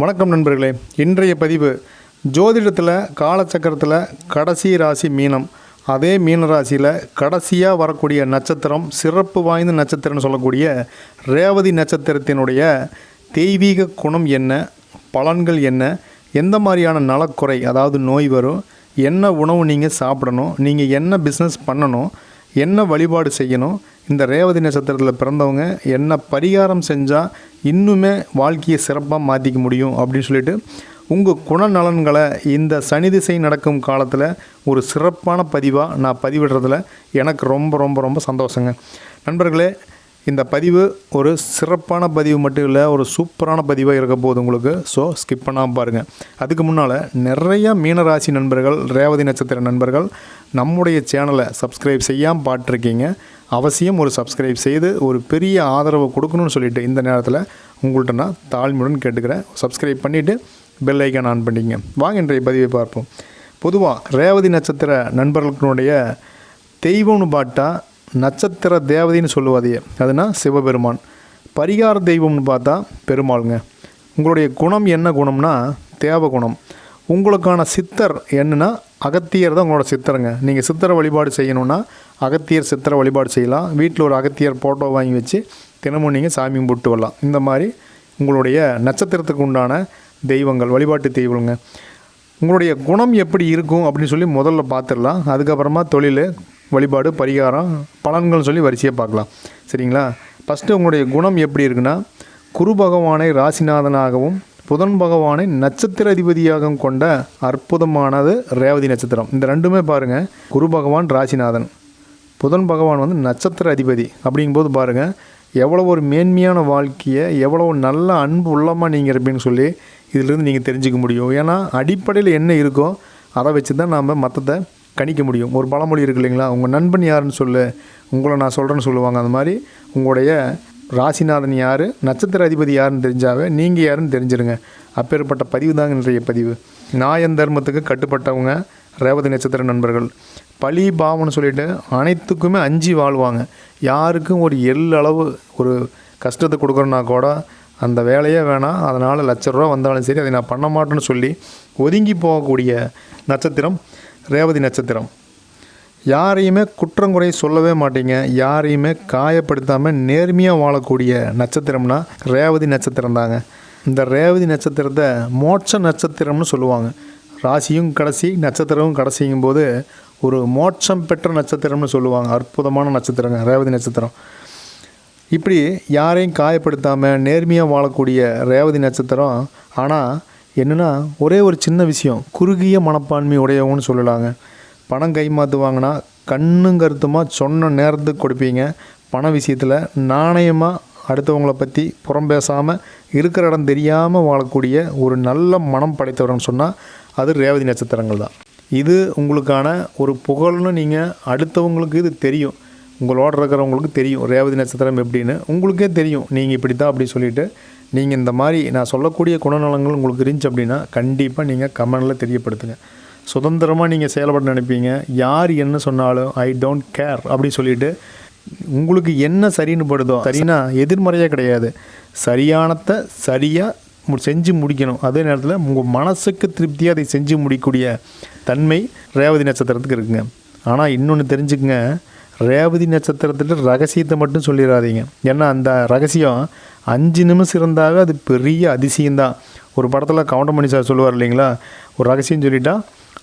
வணக்கம் நண்பர்களே. இன்றைய பதிவு ஜோதிடத்தில் காலச்சக்கரத்தில் கடைசி ராசி மீனம். அதே மீன ராசியில் கடைசியாக வரக்கூடிய நட்சத்திரம் சிறப்பு வாய்ந்த நட்சத்திரம்னு சொல்லக்கூடிய ரேவதி நட்சத்திரத்தினுடைய தெய்வீக குணம் என்ன? பலன்கள் என்ன? எந்த மாதிரியான நலக்குறை அதாவது நோய் வரும்? என்ன உணவு நீங்கள் சாப்பிடணும்? நீங்கள் என்ன பிஸ்னஸ் பண்ணணும்? என்ன வழிபாடு செய்யணும்? இந்த ரேவதி நட்சத்திரத்தில் பிறந்தவங்க என்ன பரிகாரம் செஞ்சால் இன்னுமே வாழ்க்கையை சிறப்பாக மாற்றிக்க முடியும் அப்படின்னு சொல்லிட்டு உங்கள் குணநலன்களை இந்த சனி திசை நடக்கும் காலத்தில் ஒரு சிறப்பான பதிவாக நான் பதிவிடுறதுல எனக்கு ரொம்ப ரொம்ப ரொம்ப சந்தோஷங்க. நண்பர்களே இந்த பதிவு ஒரு சிறப்பான பதிவு மட்டும் இல்லை ஒரு சூப்பரான பதிவாக இருக்க போகுது உங்களுக்கு. ஸோ ஸ்கிப் பண்ணாமல் பாருங்கள் அதுக்கு முன்னால் நிறைய மீனராசி நண்பர்கள் ரேவதி நட்சத்திர நண்பர்கள் நம்முடைய சேனலை சப்ஸ்கிரைப் செய்யாமல் பார்த்துருக்கீங்க. அவசியம் ஒரு சப்ஸ்கிரைப் செய்து ஒரு பெரிய ஆதரவு கொடுக்கணும்னு சொல்லிட்டு இந்த நேரத்தில் உங்கள்கிட்ட நான் தாழ்மையுடன் கேட்டுக்கிறேன். சப்ஸ்கிரைப் பண்ணிவிட்டு பெல் ஐக்கான் ஆன் பண்ணிங்க வாங்க இன்றைய பதிவை பார்ப்போம். பொதுவாக ரேவதி நட்சத்திர நண்பர்களுடைய தெய்வம்னு பாட்டா நட்சத்திர தேவதைன்னு சொல்லுவாதையே அதுனா சிவபெருமான். பரிகார தெய்வம்னு பார்த்தா பெருமாளுங்க. உங்களுடைய குணம் என்ன குணம்னா தேவ குணம். உங்களுக்கான சித்தர் என்னென்னா அகத்தியர் தான் உங்களோட சித்தருங்க. நீங்கள் சித்தரை வழிபாடு செய்யணுன்னா அகத்தியர் சித்தரை வழிபாடு செய்யலாம். வீட்டில் ஒரு அகத்தியர் ஃபோட்டோ வாங்கி வச்சு தினமும் நீங்கள் சாமி கும்பிட்டு வரலாம். இந்த மாதிரி உங்களுடைய நட்சத்திரத்துக்கு உண்டான தெய்வங்கள் வழிபாட்டு தெய்வங்க உங்களுடைய குணம் எப்படி இருக்கும் அப்படின்னு சொல்லி முதல்ல பார்த்துடலாம். அதுக்கப்புறமா தொழில் வழிபாடு பரிகாரம் பலன்கள்னு சொல்லி வரிசையாக பார்க்கலாம். சரிங்களா? ஃபஸ்ட்டு உங்களுடைய குணம் எப்படி இருக்குன்னா குரு பகவானை ராசிநாதனாகவும் புதன் பகவானை நட்சத்திர அதிபதியாகவும் கொண்ட அற்புதமானது ரேவதி நட்சத்திரம். இந்த ரெண்டுமே பாருங்கள் குரு பகவான் ராசிநாதன். புதன் பகவான் வந்து நட்சத்திர அதிபதி அப்படிங்கும்போது பாருங்கள் எவ்வளோ ஒரு மேன்மையான வாழ்க்கையை எவ்வளோ நல்ல அன்பு உள்ளமாக நீங்கள் இருப்பீங்கன்னு சொல்லி இதிலிருந்து நீங்கள் தெரிஞ்சுக்க முடியும். ஏன்னா அடிப்படையில் என்ன இருக்கோ அதை வச்சு தான் நாம் மற்றத்தை கணிக்க முடியும். ஒரு பழமொழி இருக்கு இல்லைங்களா? உங்கள் நண்பன் யாருன்னு சொல்லு உங்களை நான் சொல்கிறேன்னு சொல்லுவாங்க. அந்த மாதிரி உங்களுடைய ராசிநாதன் யார் நட்சத்திர அதிபதி யாருன்னு தெரிஞ்சாவே நீங்கள் யாருன்னு தெரிஞ்சிருங்க. அப்பேற்பட்ட பதிவு தாங்க இன்றைய பதிவு. நாயன் தர்மத்துக்கு கட்டுப்பட்டவங்க ரேவதி நட்சத்திர நண்பர்கள். பழி பாவம்னு சொல்லிட்டு அனைத்துக்குமே அஞ்சு வாழ்வாங்க. யாருக்கும் ஒரு எள்ளளவு ஒரு கஷ்டத்தை கொடுக்குறோன்னா கூட அந்த வேலையே வேணாம் அதனால் லட்ச ரூபா வந்தாலும் சரி அதை நான் பண்ண மாட்டேன்னு சொல்லி ஒதுங்கி போகக்கூடிய நட்சத்திரம் ரேவதி நட்சத்திரம். யாரையுமே குற்றங்குறை சொல்லவே மாட்டீங்க யாரையுமே காயப்படுத்தாமல் நேர்மையாக வாழக்கூடிய நட்சத்திரம்னா ரேவதி நட்சத்திரம் தாங்க. இந்த ரேவதி நட்சத்திரத்தை மோட்ச நட்சத்திரம்னு சொல்லுவாங்க. ராசியும் கடைசி நட்சத்திரமும் கடைசிங்கும் போது ஒரு மோட்சம் பெற்ற நட்சத்திரம்னு சொல்லுவாங்க. அற்புதமான நட்சத்திரங்க ரேவதி நட்சத்திரம். இப்படி யாரையும் காயப்படுத்தாமல் நேர்மையாக வாழக்கூடிய ரேவதி நட்சத்திரம். ஆனால் என்னென்னா ஒரே ஒரு சின்ன விஷயம். குறுகிய மனப்பான்மை உடையவங்கன்னு சொல்லலாங்க. பணம் கை மாற்று வாங்கினா கண்ணும் கருத்துமாக சொன்ன நேரத்துக்கு கொடுப்பீங்க. பண விஷயத்தில் நாணயமாக அடுத்தவங்களை பற்றி புறம் பேசாமல் இருக்கிற இடம் தெரியாமல் வாழக்கூடிய ஒரு நல்ல மனம் படைத்தவர்னு சொன்னால் அது ரேவதி நட்சத்திரங்கள் தான். இது உங்களுக்கான ஒரு புகழ்னு நீங்கள் அடுத்தவங்களுக்கு இது தெரியும். உங்களோட இருக்கிறவங்களுக்கு தெரியும். ரேவதி நட்சத்திரம் எப்படின்னு. உங்களுக்கே தெரியும். நீங்கள் இப்படி தான் அப்படி சொல்லிவிட்டு நீங்கள் இந்த மாதிரி நான் சொல்லக்கூடிய குணநலங்கள் உங்களுக்கு இருந்துச்சு அப்படின்னா கண்டிப்பாக நீங்கள் கமெண்டில் தெரியப்படுத்துங்க. சுதந்திரமாக நீங்கள் செயல்பட நினைப்பீங்க. யார் என்ன சொன்னாலும் ஐ டோன்ட் கேர் அப்படின்னு சொல்லிட்டு உங்களுக்கு என்ன சரின்னு படுதோ சரினா எதிர்மறையாக கிடையாது. சரியானத்தை சரியாக செஞ்சு முடிக்கணும். அதே நேரத்தில் உங்கள் மனசுக்கு திருப்தியாக அதை செஞ்சு முடிக்கக்கூடிய தன்மை ரேவதி நட்சத்திரத்துக்கு இருக்குங்க. ஆனால் இன்னொன்று தெரிஞ்சுக்கங்க. ரேவதி நட்சத்திரத்தில் ரகசியத்தை மட்டும் சொல்லிடாதீங்க. ஏன்னா அந்த ரகசியம் அஞ்சு நிமிஷம் இருந்தாவே அது பெரிய அதிசயம்தான். ஒரு படத்தில் கவுண்டமணி சார் சொல்லுவார் இல்லைங்களா? ஒரு ரகசியம் சொல்லிட்டா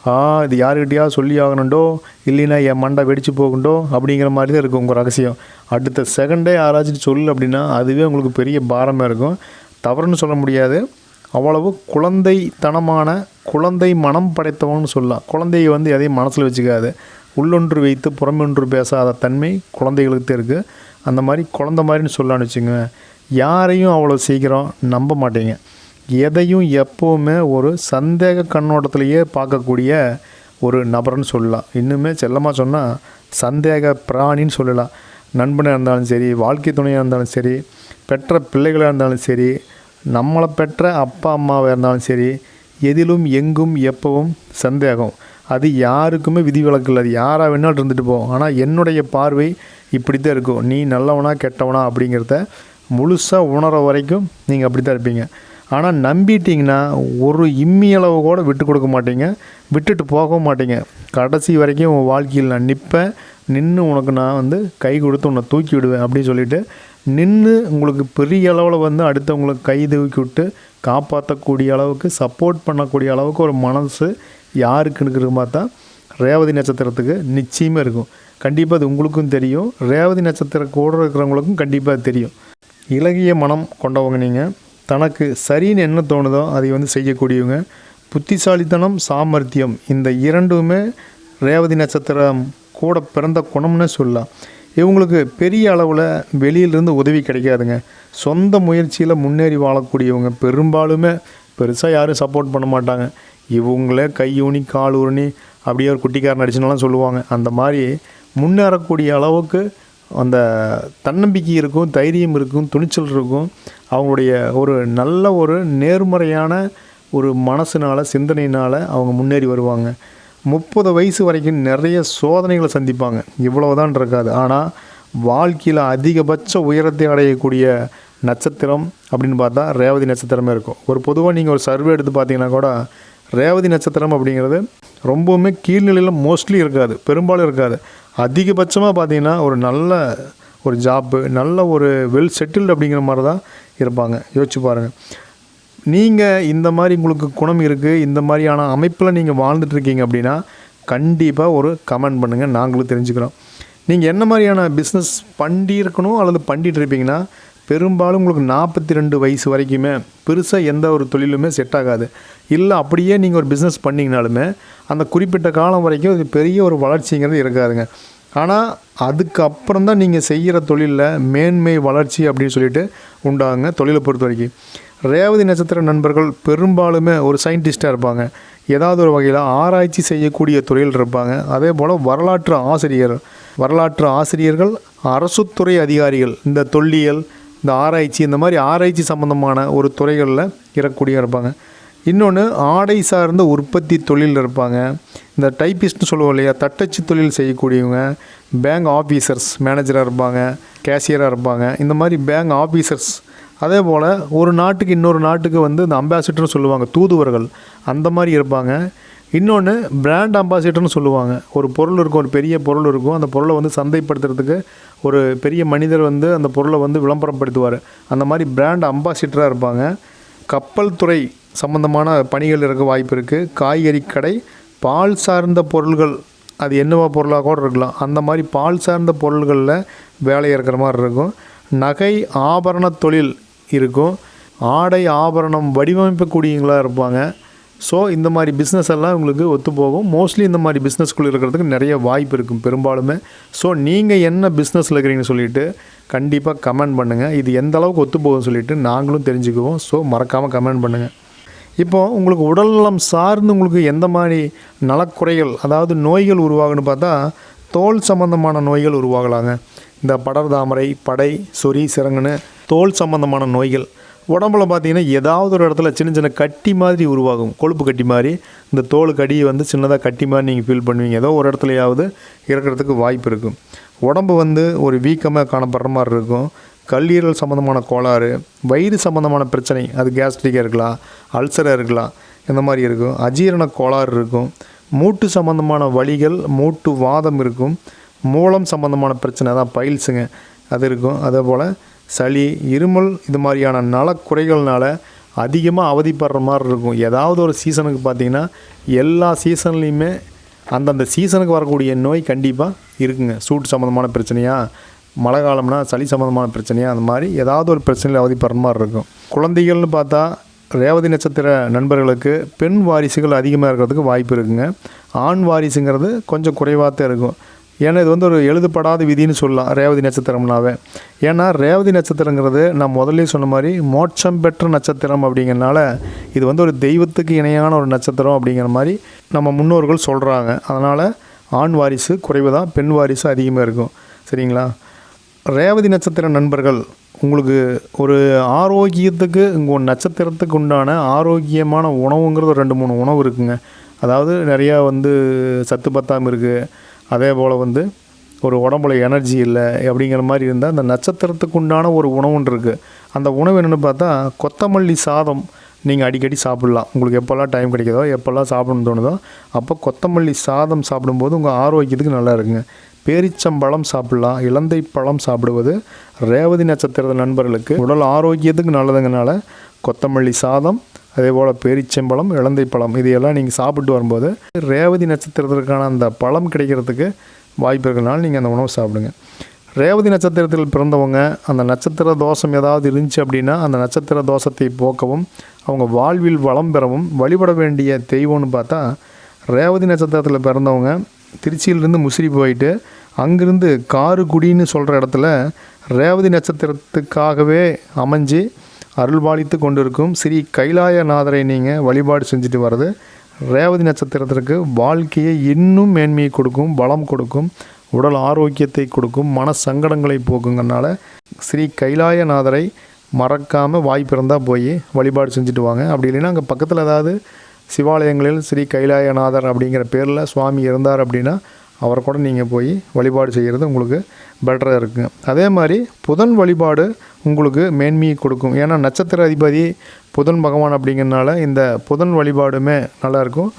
ஆ இது யாருக்கிட்டையா சொல்லி ஆகணுண்டோ இல்லைன்னா என் மண்டை வெடிச்சு போகண்டோ அப்படிங்கிற மாதிரி தான் இருக்கும் உங்கள் ரகசியம். அடுத்த செகண்டே யாராச்சும் சொல்லு அப்படின்னா அதுவே உங்களுக்கு பெரிய பாரமாக இருக்கும். தவறுன்னு சொல்ல முடியாது. அவ்வளவு குழந்தைத்தனமான குழந்தை மனம் படைத்தவன்னு சொல்லலாம். குழந்தையை வந்து எதையும் மனசில் வச்சுக்காது. உள்ளொன்று வைத்து புறமொன்று பேசாத தன்மை குழந்தைகளுக்கு இருக்குது அந்த மாதிரி குழந்த மாதிரின்னு சொல்லலாம்னு வச்சுங்க யாரையும் அவ்வளோ சீக்கிரம் நம்ப மாட்டேங்க. எதையும் எப்போவுமே ஒரு சந்தேக கண்ணோட்டத்திலேயே பார்க்கக்கூடிய ஒரு நபர்னு சொல்லலாம். இன்னுமே செல்லமாக சொன்னால் சந்தேக பிராணின்னு சொல்லலாம். நண்பனாக இருந்தாலும் சரி வாழ்க்கை துணையாக இருந்தாலும் சரி பெற்ற பிள்ளைகளாக இருந்தாலும் சரி நம்மளை பெற்ற அப்பா அம்மாவாக இருந்தாலும் சரி எதிலும் எங்கும் எப்பவும் சந்தேகம். அது யாருக்குமே விதிவிலக்கு இல்லை. அது யாராக வேணாலும் இருந்துட்டு போகும் ஆனால் என்னுடைய பார்வை இப்படி தான் இருக்கும். நீ நல்லவனா கெட்டவனா அப்படிங்கிறத முழுசாக உணர வரைக்கும் நீங்கள் அப்படி தான் இருப்பீங்க. ஆனால் நம்பிட்டிங்கன்னா ஒரு இம்மியளவு கூட விட்டு கொடுக்க மாட்டீங்க. விட்டுட்டு போகவும் மாட்டீங்க. கடைசி வரைக்கும் உன் வாழ்க்கையில் நான் நிற்பேன் நின்று உனக்கு நான் வந்து கை கொடுத்து உன்னை தூக்கி விடுவேன் அப்படின்னு சொல்லிட்டு நின்று உங்களுக்கு பெரிய அளவில் வந்து அடுத்தவங்களுக்கு கை தூக்கி விட்டு காப்பாற்றக்கூடிய அளவுக்கு சப்போர்ட் பண்ணக்கூடிய அளவுக்கு ஒரு மனசு யாருக்குன்னு இருக்கிற பார்த்தா ரேவதி நட்சத்திரத்துக்கு நிச்சயமாக இருக்கும். கண்டிப்பாக அது உங்களுக்கும் தெரியும். ரேவதி நட்சத்திர கூட இருக்கிறவங்களுக்கும் கண்டிப்பாக தெரியும். இலகிய மனம் கொண்டவங்க நீங்கள் தனக்கு சரின்னு என்ன தோணுதோ அதை வந்து செய்யக்கூடியவங்க. புத்திசாலித்தனம் சாமர்த்தியம் இந்த இரண்டுமே ரேவதி நட்சத்திரம் கூட பிறந்த குணம்னு சொல்லலாம். இவங்களுக்கு பெரிய அளவில் வெளியிலிருந்து உதவி கிடைக்காதுங்க. சொந்த முயற்சியில் முன்னேறி வாழக்கூடியவங்க பெரும்பாலுமே பெருசாக யாரும் சப்போர்ட் பண்ண மாட்டாங்க. இவங்களே கை ஊனி கால் ஊனி அப்படியே ஒரு குட்டிக்காரன் அடிச்சுனாலாம் சொல்லுவாங்க. அந்த மாதிரி முன்னேறக்கூடிய அளவுக்கு அந்த தன்னம்பிக்கை இருக்கும் தைரியம் இருக்கும் துணிச்சல் இருக்கும். அவங்களுடைய ஒரு நல்ல ஒரு நேர்மறையான ஒரு மனசினால் சிந்தனையினால் அவங்க முன்னேறி வருவாங்க. முப்பது வயசு வரைக்கும் நிறைய சோதனைகளை சந்திப்பாங்க. இவ்வளவுதான் இருக்காது. ஆனால் வாழ்க்கையில் அதிகபட்ச உயரத்தை அடையக்கூடிய நட்சத்திரம் அப்படின்னு பார்த்தா ரேவதி நட்சத்திரமே இருக்கும். ஒரு பொதுவாக நீங்கள் ஒரு சர்வே எடுத்து பார்த்தீங்கன்னா கூட ரேவதி நட்சத்திரம் அப்படிங்கிறது ரொம்பவுமே கீழ்நிலையில் மோஸ்ட்லி இருக்காது பெரும்பாலும் இருக்காது. அதிகபட்சமாக பார்த்தீங்கன்னா ஒரு நல்ல ஒரு ஜாப்பு நல்ல ஒரு வெல் செட்டில்டு அப்படிங்கிற மாதிரி தான் இருப்பாங்க. யோசிச்சு பாருங்கள் நீங்கள் இந்த மாதிரி உங்களுக்கு குணம் இருக்குது இந்த மாதிரியான அமைப்பில் நீங்கள் வாழ்ந்துட்டுருக்கீங்க அப்படின்னா கண்டிப்பாக ஒரு கமெண்ட் பண்ணுங்கள் நாங்களும் தெரிஞ்சுக்கிறோம். நீங்கள் என்ன மாதிரியான பிஸ்னஸ் பண்ணியிருக்கணும் அல்லது பண்ணிகிட்டு இருப்பீங்கன்னா பெரும்பாலும் உங்களுக்கு நாற்பத்தி ரெண்டு வயசு வரைக்குமே பெருசாக எந்த ஒரு தொழிலுமே செட் ஆகாது. இல்லை அப்படியே நீங்கள் ஒரு பிஸ்னஸ் பண்ணிங்கனாலுமே அந்த குறிப்பிட்ட காலம் வரைக்கும் அது பெரிய ஒரு வளர்ச்சிங்கிறது இருக்காதுங்க. ஆனால் அதுக்கப்புறம் தான் நீங்கள் செய்கிற தொழிலில் மேன்மை வளர்ச்சி அப்படின்னு சொல்லிட்டு உண்டாகுங்க தொழிலை பொறுத்த வரைக்கும். ரேவதி நட்சத்திர நண்பர்கள் பெரும்பாலுமே ஒரு சயின்டிஸ்ட்டாக இருப்பாங்க. ஏதாவது ஒரு வகையில் ஆராய்ச்சி செய்யக்கூடிய தொழில் இருப்பாங்க. அதே போல் வரலாற்று ஆசிரியர் வரலாற்று ஆசிரியர்கள் அரசுத்துறை அதிகாரிகள் இந்த தொல்லியல் இந்த ஆராய்ச்சி இந்த மாதிரி ஆராய்ச்சி சம்மந்தமான ஒரு துறைகளில் இருக்கக்கூடிய இருப்பாங்க. இன்னொன்று ஆடை சார்ந்த உற்பத்தி தொழில் இருப்பாங்க. இந்த டைப்பிஸ்ட்னு சொல்லுவோம் இல்லையா தட்டச்சு தொழில் செய்யக்கூடியவங்க பேங்க் ஆஃபீஸர்ஸ் மேனேஜராக இருப்பாங்க கேஷியராக இருப்பாங்க. இந்த மாதிரி பேங்க் ஆஃபீஸர்ஸ் அதே போல் ஒரு நாட்டுக்கு இன்னொரு நாட்டுக்கு வந்து இந்த அம்பாசிடர்னு சொல்லுவாங்க தூதுவர்கள். அந்த மாதிரி இருப்பாங்க. இன்னொன்று பிராண்ட் அம்பாசிடர்னு சொல்லுவாங்க. ஒரு பொருள் இருக்கும் ஒரு பெரிய பொருள் இருக்கும். அந்த பொருளை வந்து சந்தைப்படுத்துறதுக்கு ஒரு பெரிய மனிதர் வந்து அந்த பொருளை வந்து விளம்பரப்படுத்துவார். அந்த மாதிரி பிராண்ட் அம்பாசிடராக இருப்பாங்க. கப்பல் துறை சம்மந்தமான பணிகள் இருக்க வாய்ப்பு இருக்குது காய்கறி கடை பால் சார்ந்த பொருள்கள் அது என்னவா பொருளாக கூட இருக்கலாம். அந்த மாதிரி பால் சார்ந்த பொருள்களில் வேலை இருக்கிற மாதிரி இருக்கும். நகை ஆபரண தொழில் இருக்கும். ஆடை ஆபரணம் வடிவமைப்பு கூடியவங்களாக இருப்பாங்க. ஸோ இந்த மாதிரி பிஸ்னஸ் எல்லாம் உங்களுக்கு ஒத்து போகும். மோஸ்ட்லி இந்த மாதிரி பிஸ்னஸ்குள்ளே இருக்கிறதுக்கு நிறைய வாய்ப்பு இருக்கும் பெரும்பாலுமே. ஸோ நீங்கள் என்ன பிஸ்னஸில் இருக்கிறீங்கன்னு சொல்லிட்டு கண்டிப்பாக கமெண்ட் பண்ணுங்கள் இது எந்த அளவுக்கு ஒத்து போகும்னு சொல்லிட்டு நாங்களும் தெரிஞ்சுக்குவோம். ஸோ மறக்காமல் கமெண்ட் பண்ணுங்கள் இப்போது உங்களுக்கு உடல்நலம் சார்ந்து உங்களுக்கு எந்த மாதிரி நலக்குறைகள் அதாவது நோய்கள் உருவாகுன்னு பார்த்தா தோல் சம்பந்தமான நோய்கள் உருவாகலாங்க. இந்த படர்தாமரை படை சொறி சிறங்குன்னு தோல் சம்பந்தமான நோய்கள். உடம்புல பார்த்தீங்கன்னா ஏதாவது ஒரு இடத்துல சின்ன சின்ன கட்டி மாதிரி உருவாகும். கொழுப்பு கட்டி மாதிரி. இந்த தோல் கடியை வந்து சின்னதாக கட்டி மாதிரி நீங்கள் ஃபீல் பண்ணுவீங்க. ஏதோ ஒரு இடத்துலையாவது இருக்கிறதுக்கு வாய்ப்பு இருக்கும். உடம்பு வந்து ஒரு வீக்கமாக காணப்படுற மாதிரி இருக்கும். கல்லீரல் சம்மந்தமான கோளாறு வயிறு சம்மந்தமான பிரச்சனை அது கேஸ்ட்ரிக்காக இருக்கலாம் அல்சராக இருக்கலாம் இந்த மாதிரி இருக்கும். அஜீரண கோளாறு இருக்கும். மூட்டு சம்மந்தமான வழிகள் மூட்டு வாதம் இருக்கும். மூலம் சம்மந்தமான பிரச்சனை தான் பைல்ஸுங்க. அது இருக்கும். அதே போல் சளி இருமல் இது மாதிரியான நலக்குறைகள்னால் அதிகமாக அவதிப்படுற மாதிரி இருக்கும். ஏதாவது ஒரு சீசனுக்கு பார்த்தீங்கன்னா எல்லா சீசன்லேயுமே அந்தந்த சீசனுக்கு வரக்கூடிய நோய் கண்டிப்பாக இருக்குங்க. சூட்டு சம்மந்தமான பிரச்சனையாக மழை காலம்னா சளி சம்மந்தமான பிரச்சனையா அந்த மாதிரி ஏதாவது ஒரு பிரச்சனையில் அவதிப்படுற மாதிரி இருக்கும். குழந்தைகள்னு பார்த்தா ரேவதி நட்சத்திர நண்பர்களுக்கு பெண் வாரிசுகள் அதிகமாக இருக்கிறதுக்கு வாய்ப்பு இருக்குங்க. ஆண் வாரிசுங்கிறது கொஞ்சம் குறைவாக தான் இருக்கும். ஏன்னா இது வந்து ஒரு எழுதப்படாத விதின்னு சொல்லலாம் ரேவதி நட்சத்திரம்னாவே. ஏன்னா ரேவதி நட்சத்திரங்கிறது நான் முதல்ல சொன்ன மாதிரி மோட்சம் பெற்ற நட்சத்திரம் அப்படிங்கிறனால இது வந்து ஒரு தெய்வத்துக்கு இணையான ஒரு நட்சத்திரம் அப்படிங்கிற மாதிரி நம்ம முன்னோர்கள் சொல்கிறாங்க அதனால் ஆண் வாரிசு குறைவு தான் பெண் வாரிசு அதிகமாக இருக்கும். சரிங்களா? ரேவதி நட்சத்திர நண்பர்கள் உங்களுக்கு ஒரு ஆரோக்கியத்துக்கு உங்கள் நட்சத்திரத்துக்கு உண்டான ஆரோக்கியமான உணவுங்கிறது ஒரு ரெண்டு மூணு உணவு இருக்குங்க. அதாவது நிறையா வந்து சத்து பத்தாமல் இருக்குது அதே போல் வந்து ஒரு உடம்புல எனர்ஜி இல்லை அப்படிங்கிற மாதிரி இருந்தால் அந்த நட்சத்திரத்துக்கு உண்டான ஒரு உணவுன்னு இருக்குது அந்த உணவு என்னென்னு பார்த்தா கொத்தமல்லி சாதம் நீங்கள் அடிக்கடி சாப்பிட்லாம். உங்களுக்கு எப்போல்லாம் டைம் கிடைக்குதோ எப்போல்லாம் சாப்பிடணும்னு தோணுதோ அப்போ கொத்தமல்லி சாதம் சாப்பிடும்போது உங்கள் ஆரோக்கியத்துக்கு நல்லா இருக்குங்க. பேரிச்சம்பழம் சாப்பிட்லாம் இலந்தை பழம் சாப்பிடுவது ரேவதி நட்சத்திர நண்பர்களுக்கு உடல் ஆரோக்கியத்துக்கு நல்லதுங்கனால கொத்தமல்லி சாதம் அதே போல் பேரிச்சம்பழம் இளந்தை பழம் இதையெல்லாம் நீங்கள் சாப்பிட்டு வரும்போது ரேவதி நட்சத்திரத்திற்கான அந்த பழம் கிடைக்கிறதுக்கு வாய்ப்பு இருக்கிறனால நீங்கள் அந்த உணவு சாப்பிடுங்க. ரேவதி நட்சத்திரத்தில் பிறந்தவங்க அந்த நட்சத்திர தோஷம் ஏதாவது இருந்துச்சு அப்படின்னா அந்த நட்சத்திர தோஷத்தை போக்கவும் அவங்க வாழ்வில் வளம் பெறவும் வழிபட வேண்டிய தெய்வம்னு பார்த்தா ரேவதி நட்சத்திரத்தில் பிறந்தவங்க திருச்சியிலிருந்து முசிறி போயிட்டு அங்கிருந்து காருக்குடின்னு சொல்கிற இடத்துல ரேவதி நட்சத்திரத்துக்காகவே அமைஞ்சு அருள்பாலித்து கொண்டிருக்கும் ஸ்ரீ கைலாயநாதரை நீங்கள் வழிபாடு செஞ்சுட்டு வர்றது. ரேவதி நட்சத்திரத்திற்கு வாழ்க்கையை இன்னும் மேன்மையை கொடுக்கும் பலம் கொடுக்கும் உடல் ஆரோக்கியத்தை கொடுக்கும் மன சங்கடங்களை போக்குங்கனால ஸ்ரீ கைலாயநாதரை மறக்காமல் வாய்ப்பிருந்தால் போய் வழிபாடு செஞ்சுட்டு வாங்க. அப்படி இல்லைன்னா அங்கே பக்கத்தில் ஏதாவது சிவாலயங்களில் ஸ்ரீ கைலாயநாதர் அப்படிங்கிற பேரில் சுவாமி இருந்தார் அப்படின்னா அவரை கூட நீங்கள் போய் வழிபாடு செய்கிறது உங்களுக்கு பெட்டராக இருக்குங்க அதே மாதிரி புதன் வழிபாடு உங்களுக்கு மேன்மையை கொடுக்கும். ஏன்னா நட்சத்திர அதிபதி புதன் பகவான் அப்படிங்கிறனால இந்த புதன் வழிபாடுமே நல்லாயிருக்கும்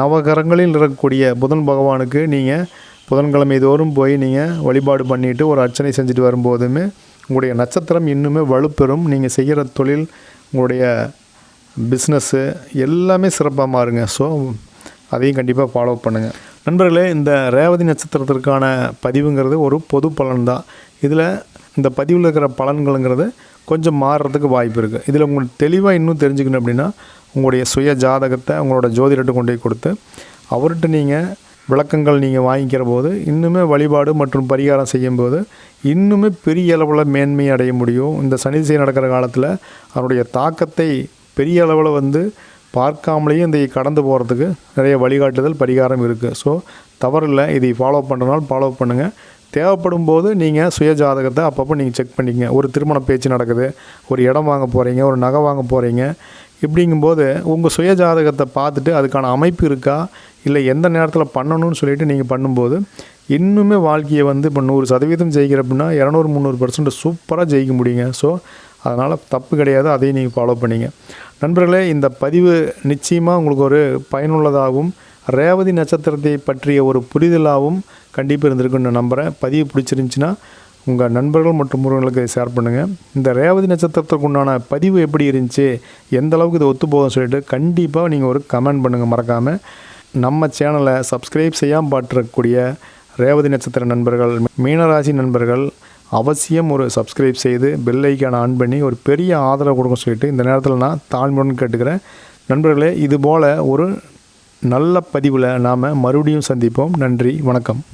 நவகரங்களில் இருக்கக்கூடிய புதன் பகவானுக்கு நீங்கள் புதன்கிழமை தோறும் போய் நீங்கள் வழிபாடு பண்ணிவிட்டு ஒரு அர்ச்சனை செஞ்சுட்டு வரும்போதுமே உங்களுடைய நட்சத்திரம் இன்னுமே வலுப்பெறும். நீங்கள் செய்கிற தொழில் உங்களுடைய பிஸ்னஸ்ஸு எல்லாமே சிறப்பாக மாறுங்க. ஸோ அதையும் கண்டிப்பாக ஃபாலோ பண்ணுங்கள் நண்பர்களே இந்த ரேவதி நட்சத்திரத்திற்கான பதிவுங்கிறது ஒரு பொது பலன் தான் இதில் இந்த பதிவில் இருக்கிற பலன்களுங்கிறது கொஞ்சம் மாறுறதுக்கு வாய்ப்பு இருக்குது இதில் உங்களுக்கு தெளிவாக இன்னும் தெரிஞ்சுக்கணும் அப்படின்னா உங்களுடைய சுய ஜாதகத்தை உங்களோட ஜோதிடர்கிட்ட கொண்டு போய் கொடுத்து அவர்கிட்ட நீங்கள் விளக்கங்கள் நீங்கள் வாங்கிக்கிற போது இன்னுமே வழிபாடு மற்றும் பரிகாரம் செய்யும்போது இன்னுமே பெரிய அளவில் மேன்மை அடைய முடியும். இந்த சனி திசை நடக்கிற காலத்தில் அதனுடைய தாக்கத்தை பெரிய அளவில் வந்து பார்க்காமலேயே இந்த கடந்து போகிறதுக்கு நிறைய வழிகாட்டுதல் பரிகாரம் இருக்குது ஸோ தவறில்லை. இதை ஃபாலோ பண்ணுறதுனால ஃபாலோ பண்ணுங்கள் தேவைப்படும் போது நீங்கள் சுய ஜாதகத்தை அப்பப்போ நீங்கள் செக் பண்ணிக்கங்க. ஒரு திருமண பேச்சு நடக்குது. ஒரு இடம் வாங்க போகிறீங்க ஒரு நகை வாங்க போகிறீங்க இப்படிங்கும்போது உங்கள் சுய ஜாதகத்தை பார்த்துட்டு அதுக்கான அமைப்பு இருக்கா? இல்லை எந்த நேரத்தில் பண்ணணும்னு சொல்லிட்டு நீங்கள் பண்ணும்போது இன்னுமே வாழ்க்கையை வந்து இப்போ நூறு சதவீதம் ஜெயிக்கிற அப்படின்னா இரநூறு முந்நூறு பர்சன்ட் சூப்பராக ஜெயிக்க முடியுங்க. ஸோ அதனால் தப்பு கிடையாது அதையும் நீங்கள் ஃபாலோ பண்ணிங்க. நண்பர்களே இந்த பதிவு நிச்சயமாக உங்களுக்கு ஒரு பயனுள்ளதாகவும் ரேவதி நட்சத்திரத்தை பற்றிய ஒரு புரிதலாகவும் கண்டிப்பாக இருந்திருக்குன்னு நான் நம்புகிறேன் பதிவு பிடிச்சிருந்துச்சின்னா உங்கள் நண்பர்கள் மற்றும் உறவுகளுக்கு ஷேர் பண்ணுங்கள் இந்த ரேவதி நட்சத்திரத்துக்கு உண்டான பதிவு எப்படி இருந்துச்சு எந்த அளவுக்கு இது ஒத்து போகும்னு சொல்லிட்டு கண்டிப்பாக நீங்கள் ஒரு கமெண்ட் பண்ணுங்கள் மறக்காமல் நம்ம சேனலை சப்ஸ்கிரைப் செய்யாமல் பாட்டிருக்கக்கூடிய ரேவதி நட்சத்திர நண்பர்கள் மீனராசி நண்பர்கள் அவசியம் ஒரு சப்ஸ்கிரைப் செய்து பெல் ஐக்கான ஆன் பண்ணி ஒரு பெரிய ஆதரவு கொடுக்க சொல்லிட்டு இந்த நேரத்தில் நான் தாழ்மையுடன் கேட்டுக்கிறேன். நண்பர்களே இதுபோல் ஒரு நல்ல பதிவில் நாம் மறுபடியும் சந்திப்போம். நன்றி வணக்கம்.